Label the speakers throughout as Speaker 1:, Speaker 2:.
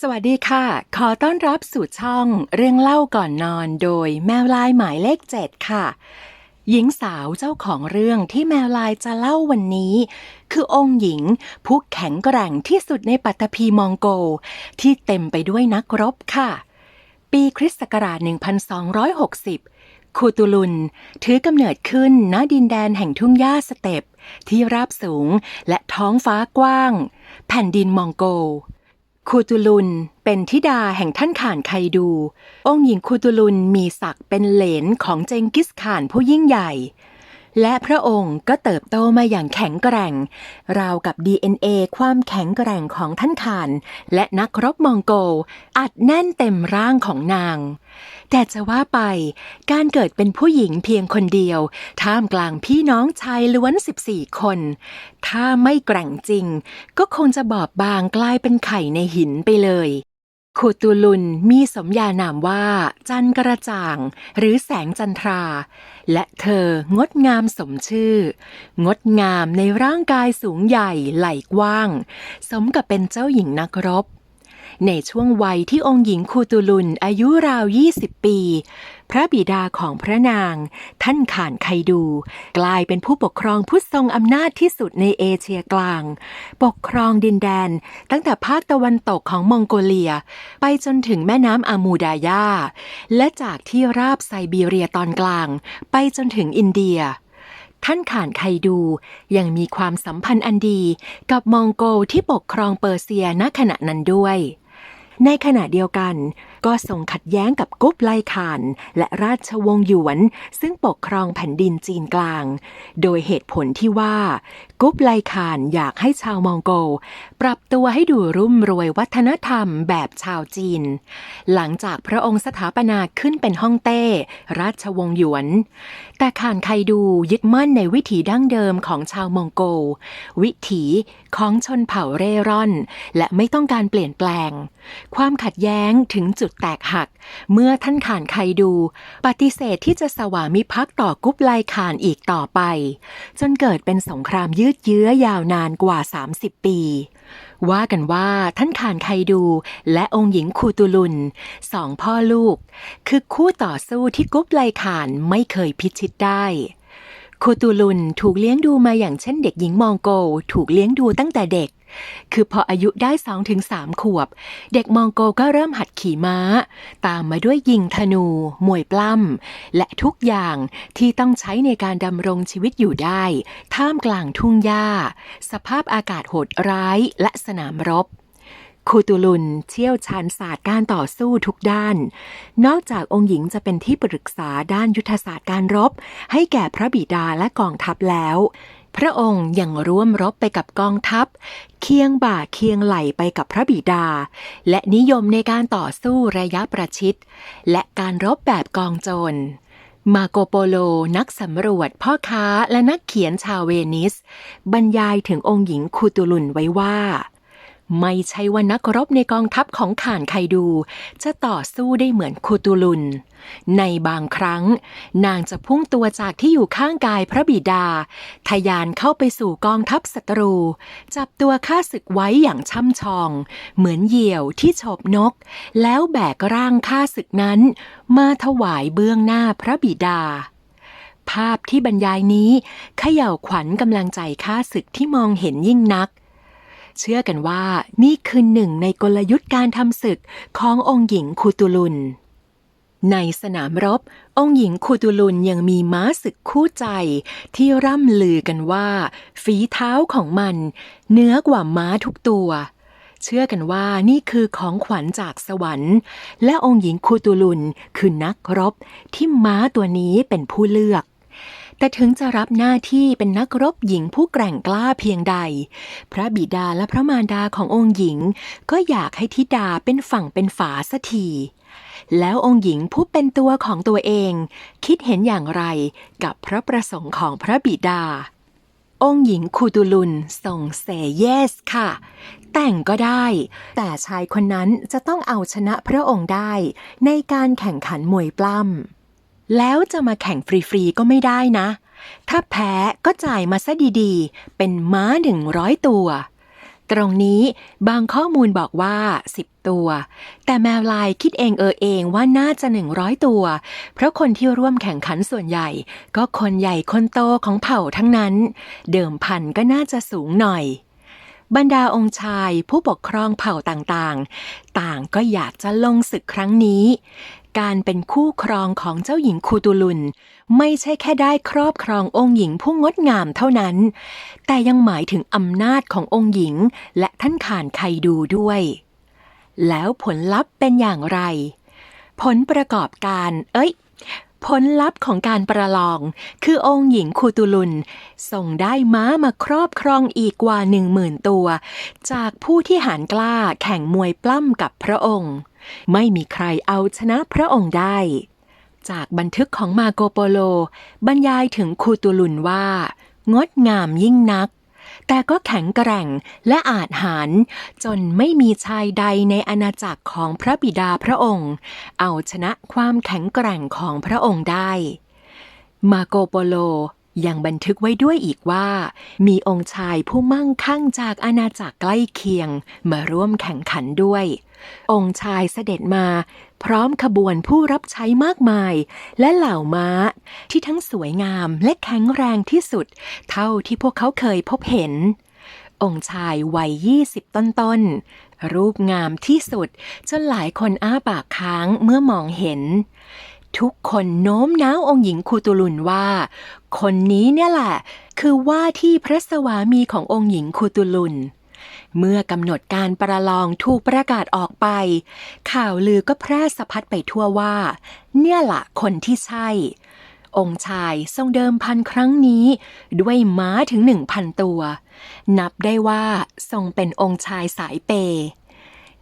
Speaker 1: สวัสดีค่ะ ขอต้อนรับสู่ช่องเรื่องเล่าก่อนนอนโดยแมวลายหมายเลขเจ็ดค่ะ หญิงสาวเจ้าของเรื่องที่แมวลายจะเล่าวันนี้ คือองค์หญิงผู้แข็งแกร่งที่สุดในปัตตภีมองโก ที่เต็มไปด้วยนักรบค่ะ ปีคริสต์ศักราช 1260 คูตูลุน ถือกำเนิดขึ้นณดินแดนแห่งทุ่งหญ้าสเตปที่ราบสูงและท้องฟ้ากว้าง แผ่นดินมองโก คูตูลุนเป็นธิดาแห่งท่านข่านไคดู องค์หญิงคูตูลุนมีศักดิ์เป็นเหลนของเจงกิสข่านผู้ยิ่งใหญ่ และพระองค์ก็เติบโตมาอย่างแข็งแกร่ง ราวกับ DNA ความแข็งแกร่งของท่านข่าน และนักรบมองโกลอัดแน่นเต็มร่างของนาง แต่จะว่าไป การเกิดเป็นผู้หญิงเพียงคนเดียว ท่ามกลางพี่น้องชายล้วน 14 คน ถ้าไม่แกร่งจริง ก็คงจะบอบบางกลายเป็นไข่ในหินไปเลย คูตูลุนมีสมญานามว่า จันกระจ่าง หรือแสงจันทรา และเธองดงามสมชื่อ งดงามในร่างกายสูงใหญ่ไหล่กว้าง สมกับเป็นเจ้าหญิงนักรบ ในช่วงวัยที่องค์หญิงคูตูลุนอายุราว 20 ปี พระบิดาของพระนาง ท่านข่านไคดู กลายเป็นผู้ปกครองผู้ทรงอำนาจที่สุดในเอเชียกลาง ปกครองดินแดน ตั้งแต่ภาคตะวันตกของมองโกเลีย ไปจนถึงแม่น้ำอามูดายา และจากที่ราบไซบีเรียตอนกลาง ไปจนถึงอินเดียท่านข่านไคดูยังมีความสัมพันธ์อันดีกับมองโกที่ปกครองเปอร์เซียณขณะนั้นด้วย ในขณะเดียวกัน ก็ส่งขัดแย้งกับกุ๊บไลขาน และราชวงศ์หยวน ซึ่งปกครองแผ่นดินจีนกลาง โดยเหตุผลที่ว่า กุ๊บไลขานอยากให้ชาวมองโกปรับตัวให้ดูรุ่มรวยวัฒนธรรมแบบชาวจีน หลังจากพระองค์สถาปนาขึ้นเป็นฮ่องเต้ ราชวงศ์หยวน แต่ข่านไคดูยึดมั่นในวิถีดั้งเดิมของชาวมองโกวิถี ของชนเผ่าเร่ร่อน และไม่ต้องการเปลี่ยนแปลง ความขัดแย้งถึงจุดแตกหัก เมื่อท่านข่านไคดู ปฏิเสธที่จะสวามิภักดิ์ต่อกุบไลข่านอีกต่อไป จนเกิดเป็นสงครามยืดเยื้อยาวนานกว่า 30 ปี ว่ากันว่าท่านข่านไคดูและองค์หญิงคูตูลุนสองพ่อลูก คือคู่ต่อสู้ที่กุบไลข่านไม่เคยพิชิตได้ คูตูลุนถูกเลี้ยงดูมาอย่างเช่นเด็กหญิงมองโกถูกเลี้ยงดูตั้งแต่เด็ก คือพออายุได้2-3ขวบ เด็กมองโกก็เริ่มหัดขี่ม้า ตามมาด้วยยิงธนู มวยปล้ำ และทุกอย่างที่ต้องใช้ในการดำรงชีวิตอยู่ได้ ท่ามกลางทุ่งหญ้า สภาพอากาศโหดร้ายและสนามรบ คูตูลุนเชี่ยวชาญศาสตร์การต่อสู้ทุกด้าน นอกจากองค์หญิงจะเป็นที่ปรึกษาด้านยุทธศาสตร์การรบ ให้แก่พระบิดาและกองทัพแล้ว พระองค์ยังร่วมรบไปกับกองทัพ เคียงบ่าเคียงไหลไปกับพระบิดา และนิยมในการต่อสู้ระยะประชิด และการรบแบบกองโจรมาโกโปโลนักสำรวจพ่อค้าและนักเขียนชาวเวนิส บรรยายถึงองค์หญิงคูตูลุนไว้ว่า ไม่ใช่ว่านักรบในกองทัพของข่านไคดู จะต่อสู้ได้เหมือนคูตูลุน ในบางครั้ง นางจะพุ่งตัวจากที่อยู่ข้างกายพระบิดาทะยานเข้าไปสู่กองทัพศัตรู จับตัวข้าศึกไว้อย่างช่ำชอง เหมือนเหยี่ยวที่ฉบนก แล้วแบกร่างข้าศึกนั้น มาถวายเบื้องหน้าพระบิดาภาพที่บรรยายนี้เขย่าวขวัญกำลังใจข้าศึกที่มองเห็นยิ่งนัก เชื่อกันว่านี่คือหนึ่งในกลยุทธ์การทำศึกขององค์หญิงคูตูลุน ในสนามรบ องค์หญิงคูตูลุนยังมีม้าศึกคู่ใจ ที่ร่ำลือกันว่า ฝีเท้าของมันเหนือกว่าม้าทุกตัว เชื่อกันว่านี่คือของขวัญจากสวรรค์ และองค์หญิงคูตูลุนคือนักรบที่ม้าตัวนี้เป็นผู้เลือก แต่ถึงจะรับหน้าที่เป็นนักรบหญิงผู้แกร่งกล้าเพียงใด พระบิดาและพระมารดาขององค์หญิง ก็อยากให้ธิดาเป็นฝั่งเป็นฝาสักทีแล้วองค์หญิงผู้เป็นตัวของตัวเอง คิดเห็นอย่างไรกับพระประสงค์ของพระบิดา องค์หญิงคูตูลุนส่งเซเยสค่ะ แต่งก็ได้ แต่ชายคนนั้นจะต้องเอาชนะพระองค์ได้ในการแข่งขันมวยปล้ำ แล้วจะมาแข่งฟรีๆก็ไม่ได้นะ ถ้าแพ้ก็จ่ายมาซะดีๆ เป็นม้าหนึ่งร้อยตัว ตรงนี้บางข้อมูลบอกว่า 10 ตัว แต่แมวลายคิดเองเออเองว่าน่าจะ 100 ตัว เพราะคนที่ร่วมแข่งขันส่วนใหญ่ ก็คนใหญ่คนโตของเผ่าทั้งนั้น เดิมพันก็น่าจะสูงหน่อยบรรดาองค์ชายผู้ปกครองเผ่าต่างๆ ต่างก็อยากจะลงศึกครั้งนี้ การเป็นคู่ครองของเจ้าหญิงคูตูลุน ไม่ใช่แค่ได้ครอบครององค์หญิงผู้งดงามเท่านั้น แต่ยังหมายถึงอำนาจขององค์หญิง และท่านข่านไคดูด้วย แล้วผลลัพธ์เป็นอย่างไร ผลประกอบการ เอ้ย ผลลัพธ์ของการประลอง คือองค์หญิงคูตูลุนส่งได้ม้ามาครอบครองอีกกว่าหนึ่งหมื่นตัว จากผู้ที่หารกล้าแข่งมวยปล้ำกับพระองค์ ไม่มีใครเอาชนะพระองค์ได้ จากบันทึกของมาโกโปโล บรรยายถึงคูตูลุนว่า งดงามยิ่งนัก แต่ก็แข็งแกร่งและอาจหาร จนไม่มีชายใดในอาณาจักรของพระบิดาพระองค์ เอาชนะความแข็งแกร่งของพระองค์ได้ มาโกโปโลยังบันทึกไว้ด้วยอีกว่า มีองค์ชายผู้มั่งคั่งจากอาณาจักรใกล้เคียงมาร่วมแข่งขันด้วย องค์ชายเสด็จมา พร้อมขบวนผู้รับใช้มากมาย และเหล่าม้าที่ทั้งสวยงามและแข็งแรงที่สุด เท่าที่พวกเขาเคยพบเห็น องค์ชายวัยยี่สิบต้นๆ รูปงามที่สุด จนหลายคนอ้าปากค้างเมื่อมองเห็นทุกคนโน้มน้าวองค์หญิงคูตูลุนว่า คนนี้เนี่ยแหละ คือว่าที่พระสวามีขององค์หญิงคูตูลุน เมื่อกำหนดการประลองถูกประกาศออกไป ข่าวลือก็แพร่สะพัดไปทั่วว่า เนี่ยละคนที่ใช่ องค์ชายทรงเดิมพันครั้งนี้ ด้วยม้าถึงหนึ่งพันตัว นับได้ว่าทรงเป็นองค์ชายสายเป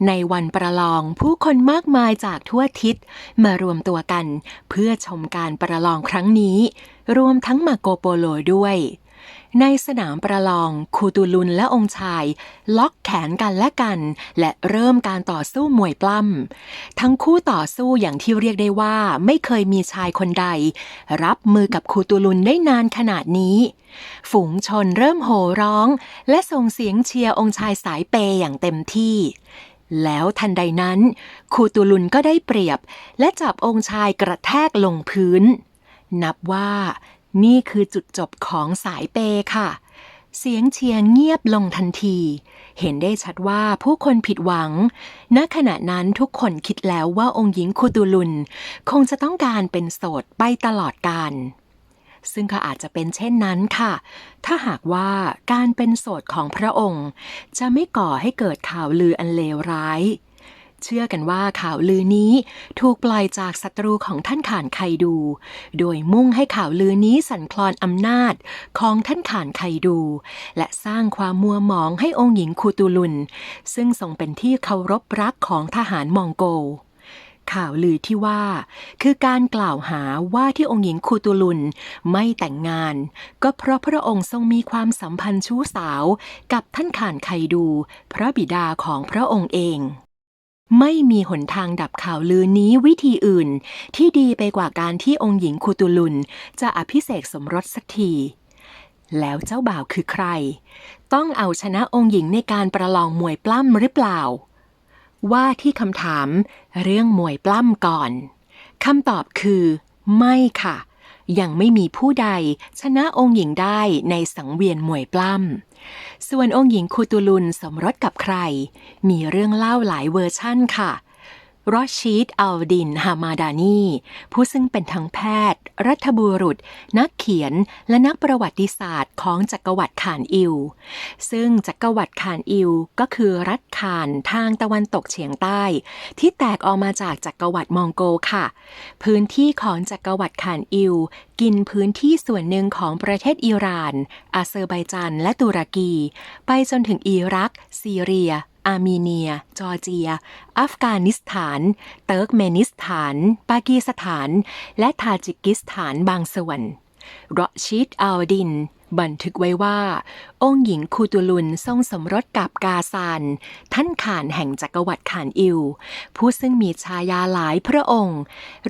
Speaker 1: ในวันประลองผู้คนมากมายจากทั่วทิศมารวมตัวกัน เพื่อชมการประลองครั้งนี้ รวมทั้งมาโกโปโลด้วย ในสนามประลอง คูตูลุนและองค์ชาย ล็อกแขนกันและกัน และเริ่มการต่อสู้มวยปล้ำ ทั้งคู่ต่อสู้อย่างที่เรียกได้ว่า ไม่เคยมีชายคนใด รับมือกับคูตูลุนได้นานขนาดนี้ ฝูงชนเริ่มโห่ร้อง และส่งเสียงเชียร์องค์ชายสายเปย์อย่างเต็มที่แล้วทันใดนั้น คูตูลุนก็ได้เปรียบ และจับองค์ชายกระแทกลงพื้น นับว่า นี่คือจุดจบของสายเปย์ค่ะ เสียงเชียร์เงียบลงทันที เห็นได้ชัดว่าผู้คนผิดหวัง ณ ขณะนั้นทุกคนคิดแล้วว่าองค์หญิงคูตูลุน คงจะต้องการเป็นโสดไปตลอดกาลซึ่งก็อาจจะเป็นเช่นนั้นค่ะ ถ้าหากว่าการเป็นโสดของพระองค์ จะไม่ก่อให้เกิดข่าวลืออันเลวร้าย เชื่อกันว่าข่าวลือนี้ถูกปล่อยจากศัตรูของท่านข่านไคดู โดยมุ่งให้ข่าวลือนี้สั่นคลอนอำนาจของท่านข่านไคดู และสร้างความมัวหมองให้องค์หญิงคูตูลุน ซึ่งทรงเป็นที่เคารพรักของทหารมองโกข่าวลือที่ว่า คือการกล่าวหาว่าที่องค์หญิงคูตูลุนไม่แต่งงาน ก็เพราะพระองค์ทรงมีความสัมพันธ์ชู้สาวกับท่านข่านไคดู พระบิดาของพระองค์เอง ไม่มีหนทางดับข่าวลือนี้วิธีอื่น ที่ดีไปกว่าการที่องค์หญิงคูตูลุน จะอภิเษกสมรสสักที แล้วเจ้าบ่าวคือใคร ต้องเอาชนะองค์หญิงในการประลองมวยปล้ำหรือเปล่า ว่าที่คำถามเรื่องมวยปล้ำก่อนคำตอบคือ ไม่ค่ะ ยังไม่มีผู้ใดชนะองค์หญิงได้ในสังเวียนมวยปล้ำ ส่วนองค์หญิงคูตูลุนสมรสกับใคร มีเรื่องเล่าหลายเวอร์ชั่นค่ะ รอชีดอัลดิน ฮามาดานีผู้ซึ่งเป็นทั้งแพทย์ รัฐบุรุษ นักเขียนและนักประวัติศาสตร์ของจักรวรรดิขานอิว ซึ่งจักรวรรดิขานอิวก็คือรัฐขานทางตะวันตกเฉียงใต้ ที่แตกออกมาจากจักรวรรดิมองโกค่ะ พื้นที่ของจักรวรรดิขานอิว กินพื้นที่ส่วนหนึ่งของประเทศอิหร่าน อาเซอร์ไบจานและตุรกี ไปจนถึงอิรัก ซีเรียอาร์เมเนีย จอร์เจีย อัฟกานิสถาน เติร์กเมนิสถาน ปากีสถาน และทาจิกิสถานบางส่วนรอชิดอัลดิน บันทึกไว้ว่า องค์หญิงคูตูลุนทรงสมรสกับกาซาน ท่านข่านแห่งจักรวรรดิข่านอิว ผู้ซึ่งมีชายาหลายพระองค์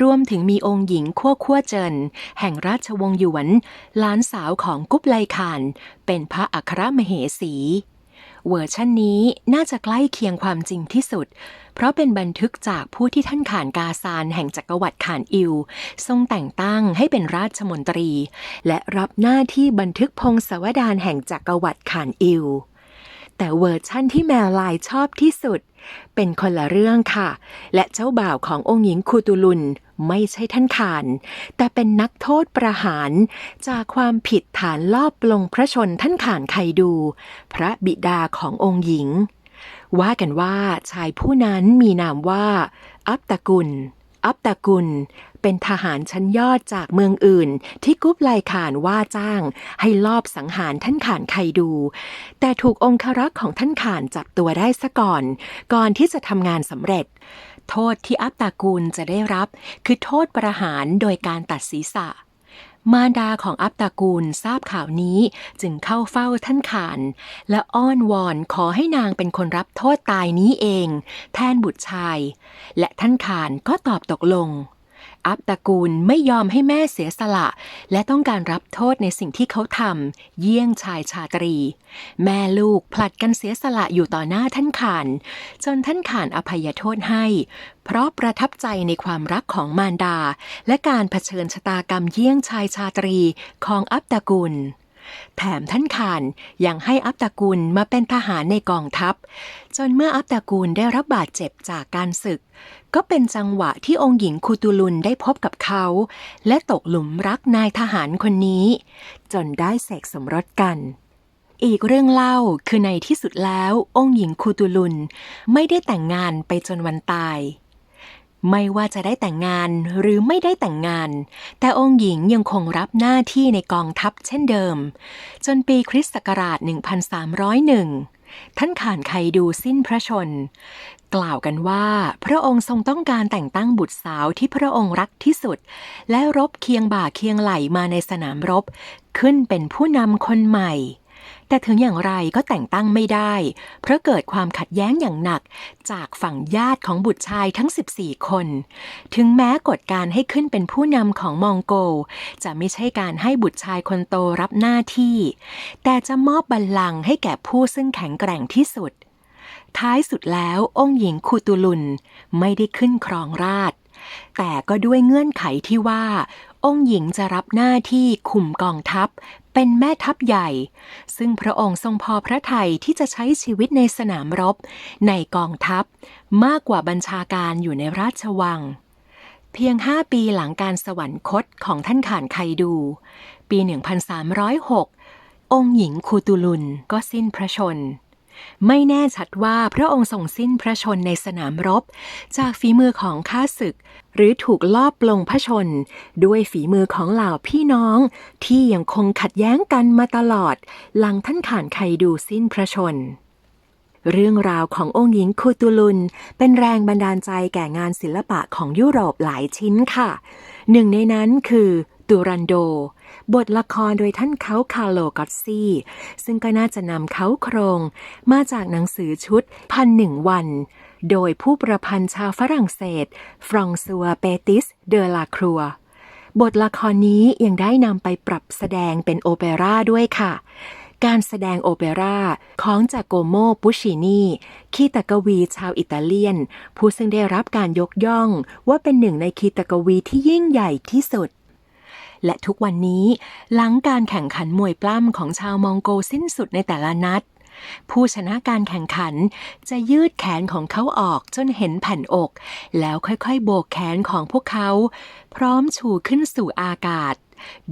Speaker 1: รวมถึงมีองค์หญิงขั้วขั้วเจิน แห่งราชวงศ์หยวนหลานสาวของกุบไลข่าน เป็นพระอัครมเหสี เวอร์ชันนี้น่าจะใกล้เคียงความจริงที่สุด เพราะเป็นบันทึกจากผู้ที่ท่านขานกาซานแห่งจักรวรรดิขานอิว ทรงแต่งตั้งให้เป็นราชมนตรี และรับหน้าที่บันทึกพงศาวดารแห่งจักรวรรดิขานอิว แต่เวอร์ชั่นที่แมวลายชอบที่สุด เป็นคนละเรื่องค่ะ และเจ้าบ่าวขององค์หญิงคูตูลุน ไม่ใช่ท่านขาน แต่เป็นนักโทษประหาร จากความผิดฐานลอบปลงพระชนท่านขานไคดู พระบิดาขององค์หญิง ว่ากันว่าชายผู้นั้นมีนามว่า อับตะกุล อับตะกุล เป็นทหารชั้นยอดจากเมืองอื่น ที่กุบไลขานว่าจ้าง ให้ลอบสังหารท่านขานไคดู แต่ถูกองครักษ์ของท่านขานจับตัวได้ซะก่อน ก่อนที่จะทำงานสำเร็จโทษที่อับตากูลจะได้รับ คือโทษประหารโดยการตัดศีรษะ มารดาของอับตากูลทราบข่าวนี้จึงเข้าเฝ้าท่านขาน และอ้อนวอนขอให้นางเป็นคนรับโทษตายนี้เอง แทนบุตรชาย และท่านขานก็ตอบตกลง อับตระกูลไม่ยอมให้แม่เสียสละ และต้องการรับโทษในสิ่งที่เขาทำเยี่ยงชายชาตรี แม่ลูกผลัดกันเสียสละอยู่ต่อหน้าท่านขาน จนท่านขานอภัยโทษให้ เพราะประทับใจในความรักของมารดา และการเผชิญชะตากรรมเยี่ยงชายชาตรีของอับตระกูลแถมท่านขานยังให้อับตะกูลมาเป็นทหารในกองทัพ จนเมื่ออับตะกูลได้รับบาดเจ็บจากการศึก ก็เป็นจังหวะที่องค์หญิงคูตูลุนได้พบกับเขา และตกหลุมรักนายทหารคนนี้ จนได้เสกสมรสกัน อีกเรื่องเล่าคือในที่สุดแล้ว องค์หญิงคูตูลุนไม่ได้แต่งงานไปจนวันตาย ไม่ว่าจะได้แต่งงานหรือไม่ได้แต่งงาน แต่องค์หญิงยังคงรับหน้าที่ในกองทัพเช่นเดิม จนปีคริสต์ศักราช 1301ท่านข่านไคดูสิ้นพระชน กล่าวกันว่า พระองค์ทรงต้องการแต่งตั้งบุตรสาวที่พระองค์รักที่สุด และรบเคียงบ่าเคียงไหลมาในสนามรบ ขึ้นเป็นผู้นำคนใหม่ แต่ถึงอย่างไรก็แต่งตั้งไม่ได้ เพราะเกิดความขัดแย้งอย่างหนักจากฝั่งญาติของบุตรชายทั้ง 14 คน ถึงแม้กฎการให้ขึ้นเป็นผู้นำของมองโก จะไม่ใช่การให้บุตรชายคนโตรับหน้าที่ แต่จะมอบบัลลังก์ให้แก่ผู้ซึ่งแข็งแกร่งที่สุด ท้ายสุดแล้วองค์หญิงคูตูลุนไม่ได้ขึ้นครองราช แต่ก็ด้วยเงื่อนไขที่ว่า องค์หญิงจะรับหน้าที่คุมกองทัพ เป็นแม่ทัพใหญ่ ซึ่งพระองค์ทรงพอพระทัยที่จะใช้ชีวิตในสนามรบ ในกองทัพ มากกว่าบัญชาการอยู่ในราชวัง เพียงห้าปีหลังการสวรรคตของท่านข่านไคดู ปี 1306 องค์หญิงคูตูลุนก็สิ้นพระชน ไม่แน่ชัดว่าพระองค์ทรงสิ้นพระชนในสนามรบ จากฝีมือของข้าศึก หรือถูกลอบปลงพระชน ด้วยฝีมือของเหล่าพี่น้อง ที่ยังคงขัดแย้งกันมาตลอด หลังท่านขานไคดูสิ้นพระชนเรื่องราวขององค์หญิงคูตูลุน เป็นแรงบันดาลใจแก่งานศิลปะของยุโรปหลายชิ้นค่ะ หนึ่งในนั้นคือ ตูรันโด บทละครโดยท่านเขาคาร์โลกอตซี่ ซึ่งก็น่าจะนำเขาโครง มาจากหนังสือชุดพันหนึ่งวัน โดยผู้ประพันธ์ชาวฝรั่งเศส ฟรองซัวเปติส เดอลาครัว บทละครนี้ยังได้นำไปปรับแสดงเป็นโอเปร่าด้วยค่ะการแสดงโอเปร่าของจากโกโมปุชินีคีตกวีชาวอิตาเลียน ผู้ซึ่งได้รับการยกย่องว่าเป็นหนึ่งในคีตกวีที่ยิ่งใหญ่ที่สุด และทุกวันนี้หลังการแข่งขันมวยปล้ำของชาวมองโกสิ้นสุดในแต่ละนัด ผู้ชนะการแข่งขันจะยืดแขนของเขาออกจนเห็นแผ่นอก แล้วค่อยๆ โบกแขนของพวกเขา พร้อมชูขึ้นสู่อากาศ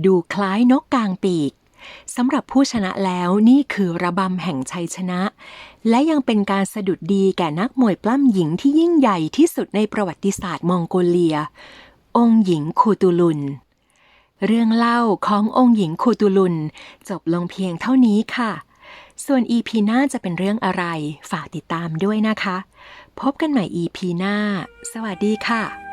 Speaker 1: ดูคล้ายนกกลางปีกสำหรับผู้ชนะแล้วนี่คือระบำแห่งชัยชนะ และยังเป็นการสะดุดดีแก่นักมวยปล้ำหญิงที่ยิ่งใหญ่ที่สุดในประวัติศาสตร์มองโกเลีย องค์หญิงคูตูลุน เรื่องเล่าขององค์หญิงคูตูลุน จบลงเพียงเท่านี้ค่ะ ส่วน EP หน้าจะเป็นเรื่องอะไร ฝากติดตามด้วยนะคะ พบกันใหม่ EP หน้า สวัสดีค่ะ